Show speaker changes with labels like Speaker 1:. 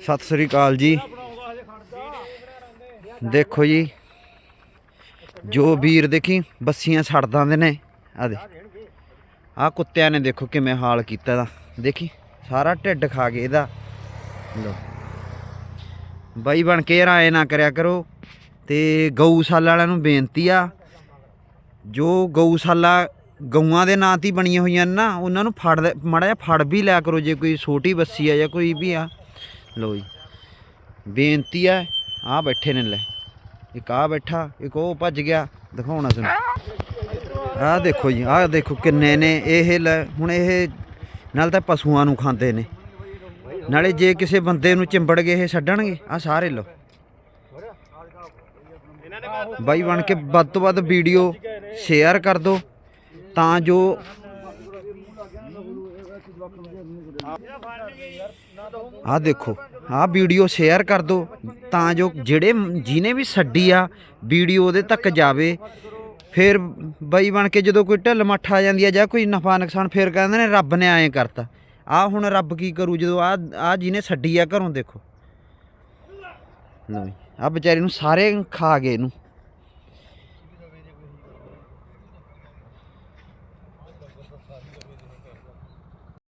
Speaker 1: ਸਤਿ ਸ੍ਰੀ ਅਕਾਲ ਜੀ। ਦੇਖੋ ਜੀ, ਜੋ ਵੀਰ ਦੇਖੀ, ਬੱਸੀਆਂ ਛੱਡ ਦਿੰਦੇ ਨੇ। ਆ ਦੇ ਆ ਕੁੱਤਿਆਂ ਨੇ ਦੇਖੋ ਕਿਵੇਂ ਹਾਲ ਕੀਤਾ ਦਾ ਦੇਖੀ, ਸਾਰਾ ਢਿੱਡ ਖਾ ਗਏ ਇਹਦਾ। ਲੋ ਬਾਈ ਬਣ ਕੇ ਰਾਏ ਨਾ ਕਰਿਆ ਕਰੋ। ਤੇ ਗਊਸ਼ਾਲਾ ਵਾਲਿਆਂ ਨੂੰ ਬੇਨਤੀ ਆ, ਜੋ ਗਊਸ਼ਾਲਾ ਗਊਆਂ ਦੇ ਨਾਂ ਤੇ ਬਣੀਆਂ ਹੋਈਆਂ ਨੇ ਨਾ, ਉਹਨਾਂ ਨੂੰ ਫੜ ਲੈ- ਮਾੜਾ ਜਿਹਾ ਫੜ ਵੀ ਲਿਆ ਕਰੋ ਜੇ ਕੋਈ ਛੋਟੀ ਬੱਸੀ ਆ ਜਾਂ ਕੋਈ ਵੀ ਆ। ਲੋ ਜੀ। ਬੇਨਤੀ ਆ ਆ ਬੈਠੇ ਨੇ ਲੈ। ਇੱਕ ਆ ਬੈਠਾ, ਇੱਕ ਉਹ ਭੱਜ ਗਿਆ। ਦਿਖਾਉਣਾ ਤੁਹਾਨੂੰ। ਆਹ ਦੇਖੋ ਜੀ, ਆਹ ਦੇਖੋ ਕਿੰਨੇ ਨੇ। ਇਹ ਲੈ, ਹੁਣ ਇਹ ਨਾਲ ਤਾਂ ਪਸ਼ੂਆਂ ਨੂੰ ਖਾਂਦੇ ਨੇ। ਨਾਲੇ ਜੇ ਕਿਸੇ ਬੰਦੇ ਨੂੰ ਚਿੰਬੜ ਗਏ, ਇਹ ਛੱਡਣਗੇ। ਆ ਸਾਰੇ ਲੋ ਬਾਈ ਬਣ ਕੇ ਵੱਧ ਤੋਂ ਵੱਧ ਵੀਡੀਓ ਸ਼ੇਅਰ ਕਰ ਦਿਓ। ਤਾਂ ਜੋ ਆ ਦੇਖੋ ਆ ਵੀਡੀਓ ਸ਼ੇਅਰ ਕਰ ਦਿਓ ਤਾਂ ਜੋ ਜਿਹੜੇ ਜਿਨੇ ਵੀ ਛੱਡੀ ਆ ਵੀਡੀਓ ਉਹਦੇ ਤੱਕ ਜਾਵੇ। ਫਿਰ ਬਈ ਬਣ ਕੇ ਜਦੋਂ ਕੋਈ ਢਿੱਲ ਮੱਠ ਆ ਜਾਂਦੀ ਆ ਜਾਂ ਕੋਈ ਨਫਾ ਨੁਕਸਾਨ, ਫਿਰ ਕਹਿੰਦੇ ਨੇ ਰੱਬ ਨੇ ਐਂ ਕਰਤਾ। ਆ ਹੁਣ ਰੱਬ ਕੀ ਕਰੂ, ਜਦੋਂ ਆ ਆ ਜਿਹਨੇ ਛੱਡੀ ਆ ਘਰੋਂ ਦੇਖੋ। ਨਹੀਂ ਆ ਵਿਚਾਰੇ ਨੂੰ ਸਾਰੇ ਖਾ ਗਏ ਇਹਨੂੰ।